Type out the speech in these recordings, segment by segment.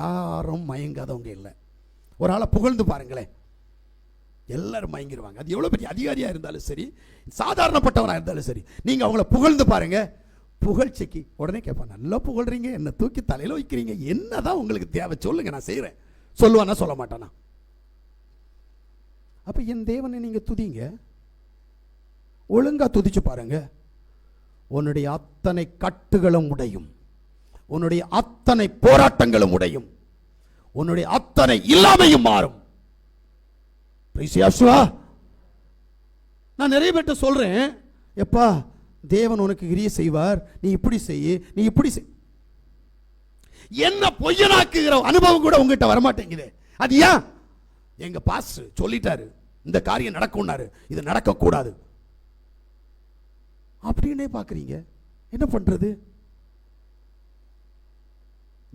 யாரும் மயங்காதவங்க இல்லை. ஒரு ஆளை புகழ்ந்து பாருங்களேன். எல்லாரும் மயங்கிடுவாங்க அது எவ்வளோ பெரிய அதிகாரியாக இருந்தாலும் சரி சாதாரணப்பட்டவனாக இருந்தாலும் சரி நீங்கள் அவங்கள புகழ்ந்து பாருங்க. புகழ்ச்சிக்கு உடனே கேட்பான் நல்லா புகழ்றீங்க. என்னை தூக்கி தலையில் வைக்கிறீங்க? என்னதான் உங்களுக்கு தேவை? சொல்லுங்க நான் செய்கிறேன் சொல்லுவானா சொல்ல மாட்டானா? அப்போ என் தேவனை நீங்கள் துதிங்க. ஒழுங்காக துதிச்சு பாருங்க. உன்னுடைய அத்தனை கட்டுகளும் உடையும். உன்னுடைய அத்தனை போராட்டங்களும் உடையும். உன்னுடைய அத்தனை இல்லாமையும் மாறும். நான் நிறைய பேர்ட்ட சொல்றேன். எப்பா தேவன் உனக்கு கிரிய செய்வார். நீ இப்படி செய்ய நீ இப்படி செய். என்ன பொய்யனாக்குகிற அனுபவம் கூட உங்ககிட்ட வரமாட்டேங்குது. அது ஏன்? எங்க பாஸ்டர் சொல்லிட்டாரு. இந்த காரியம் நடக்கும்னாரு. இது நடக்கக்கூடாது. அப்படின்னே பார்க்குறீங்க? என்ன பண்ணுறது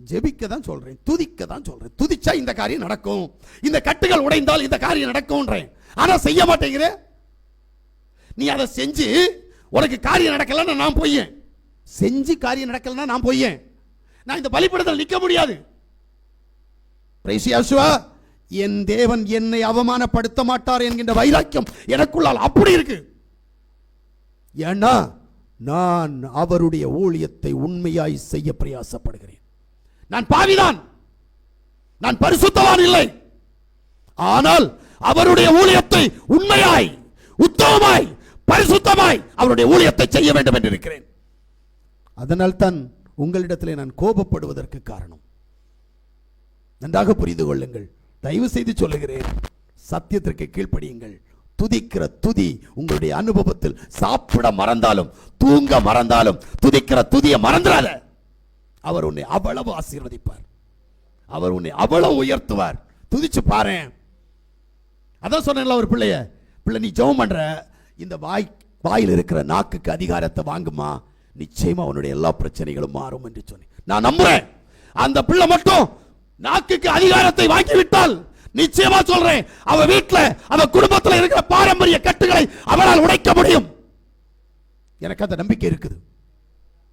ஜெபிக்க தான் சொல்றேன் துதிக்க தான் சொல்றேன். துதிச்சா இந்த காரியம் நடக்கும். இந்த கட்டுகள் உடைந்தால் இந்த காரியம் நடக்கும்ன்றேன். ஆனா செய்ய மாட்டேங்கிற? நீ அதை செஞ்சு உனக்கு காரியம் நடக்கலன்னா நான் போயேன் செஞ்சு காரியம் நடக்கலன்னா நான் போயேன் நான் இந்த பலிப்படத்தில் நிற்க முடியாது. என் தேவன் என்னை அவமானப்படுத்த மாட்டார் என்கின்ற வைராக்கியம் எனக்குள்ளால் அப்படி இருக்கு. ஏன்னா நான் அவருடைய ஊழியத்தை உண்மையாய் செய்ய பிரயாசப்படுகிறேன். நான் பாவிதான். நான் பரிசுத்தவான் இல்லை. ஆனால் அவருடைய ஊழியத்தை உண்மையாய் உத்தமமாய் பரிசுத்தமாய் அவருடைய ஊழியத்தை செய்ய வேண்டும் என்று இருக்கிறேன். அதனால் தான் உங்களிடத்திலே நான் கோபப்படுவதற்கு காரணம். நன்றாக புரிந்து கொள்ளுங்கள். தயவு செய்து சொல்லுகிறேன் சத்தியத்திற்கு கீழ்ப்படியுங்கள். துதிக்கிற துதி உங்களுடைய அனுபவத்தில் சாப்பிட மறந்தாலும் தூங்க மறந்தாலும் துதிக்கிற துதியை மறந்துடாத அவர் உன்னை அவ்வளவு ஆசீர்வதிப்பார். அவர் உன்னை அவ்வளவு உயர்த்துவார். துதிச்சு பாரேன். அதான் சொன்னேன்ல ஒரு பிள்ளைய பிள்ளை நீ ஜெபம் பண்ற. இந்த வாய் வாயில் இருக்கிற நாக்குக்கு அதிகாரத்தை வாங்குமா? நிச்சயமா உன்னுடைய எல்லா பிரச்சனைகளும் மாறும் என்று சொன்னேன். நான் நம்புறேன். அந்த பிள்ளை மட்டும் நாக்குக்கு அதிகாரத்தை வாங்கி விட்டால் நிச்சயமா சொல்றேன் அவ வீட்டில் அவ குடும்பத்தில் இருக்கிற பாரம்பரிய கட்டுகளை அவளால் உடைக்க முடியும். எனக்கு அந்த நம்பிக்கை இருக்குது.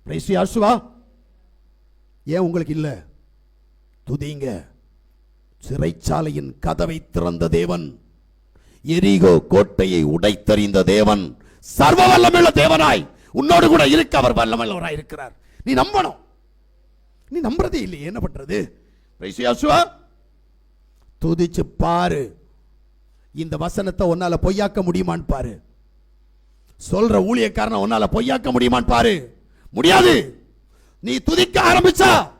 பிரைஸ்ரீ யாசுவா. ஏன் உங்களுக்கு இல்லை? துதிங்க. சிறைச்சாலையின் கதவை திறந்த தேவன் எரிகோ கோட்டையை உடைத்தறிந்த தேவன் சர்வ வல்லமுள்ள தேவனாய் உன்னோடு கூட இருக்க அவர் வல்லமுள்ளவராய் இருக்கிறார். நீ நம்பணும். நீ நம்புறதே இல்லை என்ன பண்றது? துதிச்சு பாரு. இந்த வசனத்தை உன்னால பொய்யாக்க முடியுமான்னு பாரு. சொல்ற ஊழியக்காரனை உன்னால பொய்யாக்க முடியுமான்னு பாரு. முடியாது. நீ துதிக்க ஆரம்பிச்சா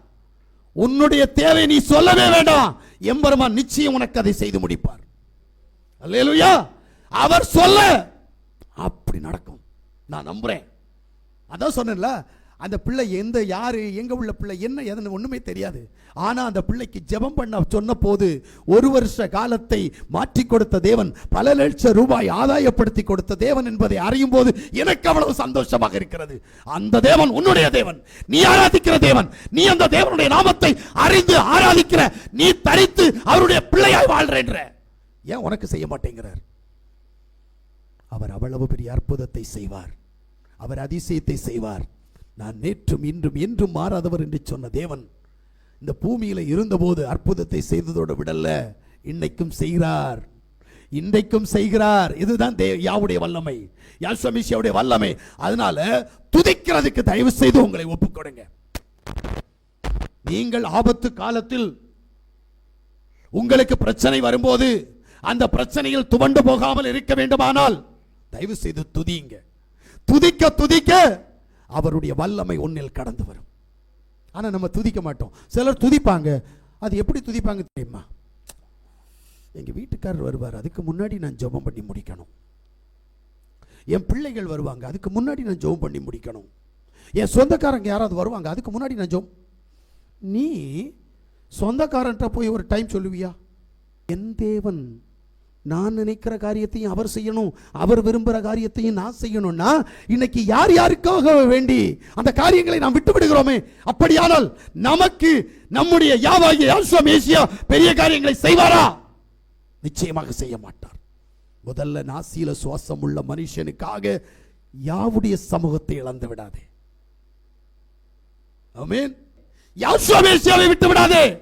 உன்னுடைய தேவை நீ சொல்லவே வேண்டாம். எம்பெருமான் நிச்சயம் உனக்கு அதை செய்து முடிப்பார். அல்லேலூயா. அவர் சொல்ல. அப்படி நடக்கும். நான் நம்புறேன். அதான் சொன்னேன்ல அந்த பிள்ளை எந்த யாரு எங்கே உள்ள பிள்ளை என்ன எதுன்னு ஒன்றுமே தெரியாது. ஆனால் அந்த பிள்ளைக்கு ஜெபம் பண்ண சொன்ன போது ஒரு வருஷ காலத்தை மாற்றி கொடுத்த தேவன் பல லட்சம் ரூபாய் ஆதாயப்படுத்தி கொடுத்த தேவன் என்பதை அறியும் போது எனக்கு அவ்வளவு சந்தோஷமாக இருக்கிறது. அந்த தேவன் உன்னுடைய தேவன். நீ ஆராதிக்கிற தேவன். நீ அந்த தேவனுடைய நாமத்தை அறிந்து ஆராதிக்கிற. நீ தரித்து அவருடைய பிள்ளையாய் வாழ்றேன்ற ஏன் உனக்கு செய்ய மாட்டேங்கிறார்? அவர் அவ்வளவு பெரிய அற்புதத்தை செய்வார். அவர் அதிசயத்தை செய்வார். நான் நேற்றும் இன்றும் என்றும் மாறாதவர் என்று சொன்ன தேவன் இந்த பூமியில் இருந்தபோது அற்புதத்தை செய்ததோடு விடல்ல இன்னைக்கும் செய்கிறார். இன்றைக்கும் செய்கிறார். இதுதான் தே யாவுடைய வல்லமை. யாசமிஷியாவுடைய வல்லமை. அதனால துதிக்கிறதுக்கு தயவு செய்து உங்களை ஒப்புக்கொடுங்க. நீங்கள் ஆபத்து காலத்தில் உங்களுக்கு பிரச்சனை வரும்போது அந்த பிரச்சனையில் துவண்டு போகாமல் இருக்க வேண்டுமானால் தயவு செய்து துதியுங்க. துதிக்க துதிக்க அவருடைய வல்லமை உன்னில் கடந்து வரும். ஆனால் நம்ம துதிக்க மாட்டோம். சிலர் துதிப்பாங்க. அது எப்படி துதிப்பாங்க தெரியுமா? எங்கள் வீட்டுக்காரர் வருவார். அதுக்கு முன்னாடி நான் ஜெபம் பண்ணி முடிக்கணும். என் பிள்ளைகள் வருவாங்க. அதுக்கு முன்னாடி நான் ஜெபம் பண்ணி முடிக்கணும். என் சொந்தக்காரங்க யாராவது வருவாங்க? அதுக்கு முன்னாடி நான் ஜெபம். நீ சொந்தக்காரன்ட்ட போய் ஒரு டைம் சொல்லுவியா? என் தேவன் நான் நினைக்கிற காரியத்தையும் அவர் செய்யணும் அவர் விரும்புகிற காரியத்தையும் நான் செய்யணும்னா இன்னைக்கு யார் யாருக்காக வேண்டி அந்த காரியங்களை நாம் விட்டு விடுகிறோமே அப்படியானால் நமக்கு நம்முடைய யாவாகிய யாசுவம் ஏசியா பெரிய காரியங்களை செய்வாரா? நிச்சயமாக செய்ய மாட்டார். முதல்ல நாசியில சுவாசம் உள்ள மனுஷனுக்காக யாவுடைய சமூகத்தை இழந்து விடாதே. ஆமென். யாசுவ விட்டு விடாதே.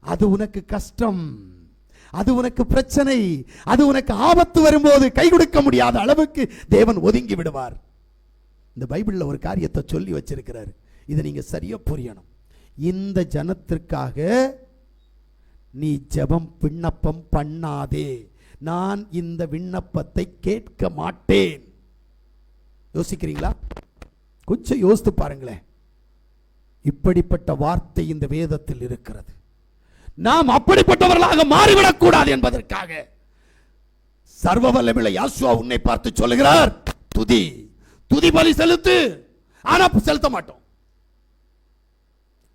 அது உனக்கு கஷ்டம். அது உனக்கு பிரச்சனை. அது உனக்கு ஆபத்து வரும்போது கை கொடுக்க முடியாத அளவுக்கு தேவன் ஒதுங்கி விடுவார். இந்த பைபிள்ல ஒரு காரியத்தை சொல்லி வச்சிருக்கிறாரு. இதை நீங்க சரியா புரியணும். இந்த ஜனத்திற்காக நீ ஜெபம் விண்ணப்பம் பண்ணாதே. நான் இந்த விண்ணப்பத்தை கேட்க மாட்டேன். யோசிக்கிறீங்களா? கொஞ்சம் யோசித்து பாருங்களேன். இப்படிப்பட்ட வார்த்தை இந்த வேதத்தில் இருக்கிறது. நாம் அப்படிப்பட்டவர்களாக மாறிவிடக் கூடாது என்பதற்காக சர்வ வல்லமில்லை யாசுவா உன்னை பார்த்து சொல்லுகிறார். துதி. துதி பலி செலுத்து. ஆனா செலுத்த மாட்டோம்.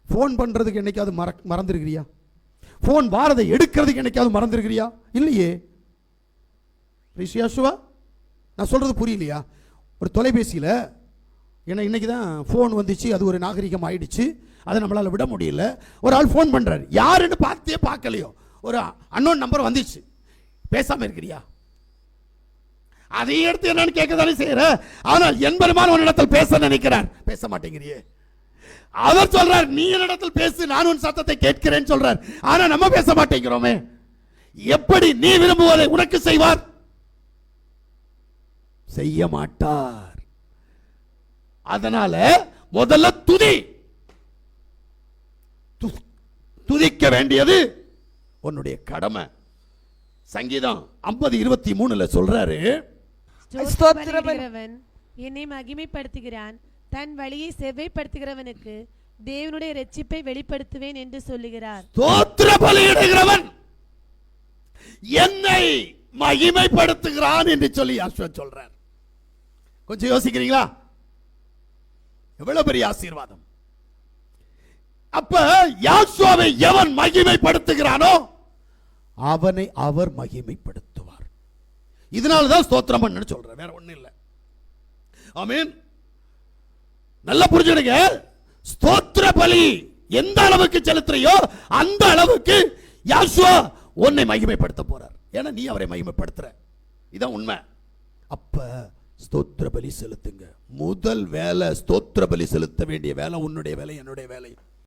ஃபோன் பண்றதுக்கு என்னைக்காவது மற மறந்துருக்கிறியா? ஃபோன் வாரதை எடுக்கிறதுக்கு என்னைக்காவது மறந்துருக்கிறியா? இல்லையே. ரிஷியாசுவா நான் சொல்றது புரியலையா? ஒரு தொலைபேசியில் ஏன்னா இன்னைக்கு தான் ஃபோன் வந்துச்சு. அது ஒரு நாகரிகம் ஆயிடுச்சு. அதை நம்மளால் விட முடியல. ஒரு ஆள் ஃபோன் பண்ணுறாரு யாருன்னு பார்த்தே பார்க்கலையோ. ஒரு அன்னோன் நம்பர் வந்துச்சு. பேசாமல் இருக்கிறியா? அதையும் எடுத்து என்னன்னு கேட்க தானே செய்யற? ஆனால் என்பருமான ஒரு இடத்தில் பேச நினைக்கிறார். பேச மாட்டேங்கிறியே. அவர் சொல்றார் நீ என்னிடத்தில் பேசு நான் உன் சத்தத்தை கேட்கிறேன்னு சொல்றார். ஆனா நம்ம பேச மாட்டேங்கிறோமே. எப்படி நீ விரும்புவதை உனக்கு செய்வார்? செய்ய மாட்டார். அதனால முதல்ல துதி. துதிக்க வேண்டியது உன்னுடைய கடமை. சங்கீதம் ஐம்பது இருபத்தி மூணுல சொல்றாரு. என்னை மகிமைப்படுத்துகிறான். தன் வழியை செவ்வைப்படுத்துகிறவனுக்கு தேவனுடைய இரட்சிப்பை வெளிப்படுத்துவேன் என்று சொல்லுகிறார். தோத்திர பலியிடுகிறவன் என்னை மகிமைப்படுத்துகிறான் என்று சொல்லி அஸ்வத் சொல்றார். கொஞ்சம் யோசிக்கிறீங்களா? எவ்வளவு பெரிய ஆசீர்வாதம்? அப்ப யாசுவாவை எவன் மகிமைப்படுத்துகிறானோ அவனை அவர் மகிமைப்படுத்துவார். இதனால தான் ஸ்தோத்திரம் பண்ணு சொல்றேன் வேற ஒண்ணும் இல்லை. ஆமீன். நல்லா புரிஞ்சுடுங்க ஸ்தோத்திர பலி எந்த அளவுக்கு செலுத்துறியோ அந்த அளவுக்கு யாசுவா உன்னை மகிமைப்படுத்த போறார். ஏன்னா நீ அவரை மகிமைப்படுத்துற. இதான் உண்மை. அப்ப ஸ்தோத்திர பலி செலுத்துங்க. முதல் வேலை ஸ்தோத்திர பலி செலுத்த வேண்டிய வேலை உன்னுடைய வேலை என்னுடைய வேலை.